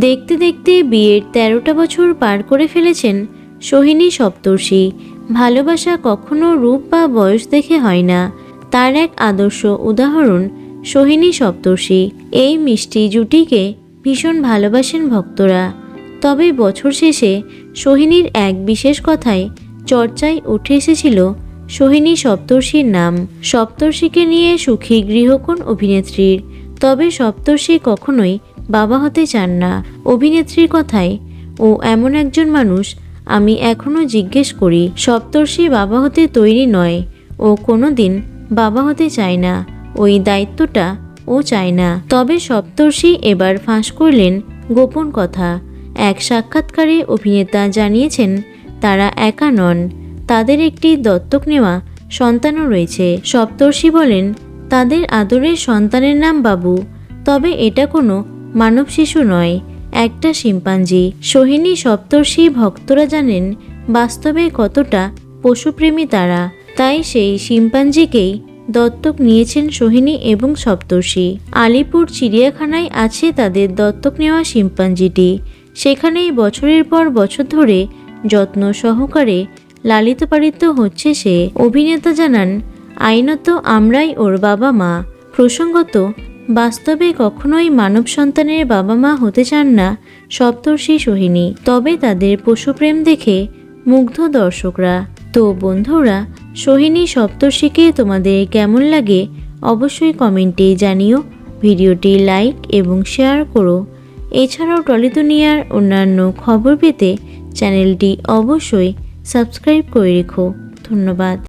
দেখতে দেখতে বিয়ের তেরোটা বছর পার করে ফেলেছেন সোহিনী সপ্তর্ষি। ভালোবাসা কখনো রূপ বা বয়স দেখে হয় না। তার এক আদর্শ উদাহরণ সোহিনী সপ্তর্ষি। এই মিষ্টি জুটিকে ভীষণ ভালোবাসেন ভক্তরা। তবে বছর শেষে সোহিনীর এক বিশেষ কথায় চর্চায় উঠে এসেছিল সোহিনী সপ্তর্ষির নাম। সপ্তর্ষিকে নিয়ে সুখী গৃহকোণ অভিনেত্রীর। তবে সপ্তর্ষি কখনোই বাবা হতে চান না। অভিনেত্রীর কথায়, ও এমন একজন মানুষ, আমি এখনও জিজ্ঞেস করি, সপ্তর্ষি বাবা হতে তৈরি নয়। ও কোনো দিন বাবা হতে চায় না। ওই দায়িত্বটা ও চায় না। তবে সপ্তর্ষি এবার ফাঁস করলেন গোপন কথা। এক সাক্ষাৎকারে অভিনেতা জানিয়েছেন, তারা একা নন। তাদের একটি দত্তক নেওয়া সন্তানও রয়েছে। সপ্তর্ষি বলেন, তাদের আদরের সন্তানের নাম বাবু। তবে এটা কোনো মানব শিশু নয়, একটা শিম্পাঞ্জি। সোহিনী সপ্তর্ষি ভক্তরা জানেন, বাস্তবে কতটা পশুপ্রেমী তারা। তাই সেই শিম্পাঞ্জিকেই দত্তক নিয়েছেন সোহিনী এবং সপ্তর্ষি। আলিপুর চিড়িয়াখানায় আছে তাদের দত্তক নেওয়া শিম্পাঞ্জিটি। সেখানেই বছরের পর বছর ধরে যত্ন সহকারে লালিত পালিত হচ্ছে সে। অভিনেতা জানান, আইনত আমরাই ওর বাবা মা প্রসঙ্গত বাস্তবে কখনোই মানব সন্তানের বাবা মা হতে চান না সপ্তর্ষি সোহিনী। তবে তাদের পশুপ্রেম দেখে মুগ্ধ দর্শকরা। তো বন্ধুরা, সোহিনী সপ্তর্ষিকে তোমাদের কেমন লাগে অবশ্যই কমেন্টে জানিও, ভিডিওটি লাইক এবং শেয়ার করো। এছাড়াও টলি দুনিয়ার অন্যান্য খবর পেতে চ্যানেলটি অবশ্যই সাবস্ক্রাইব করে রেখো। ধন্যবাদ।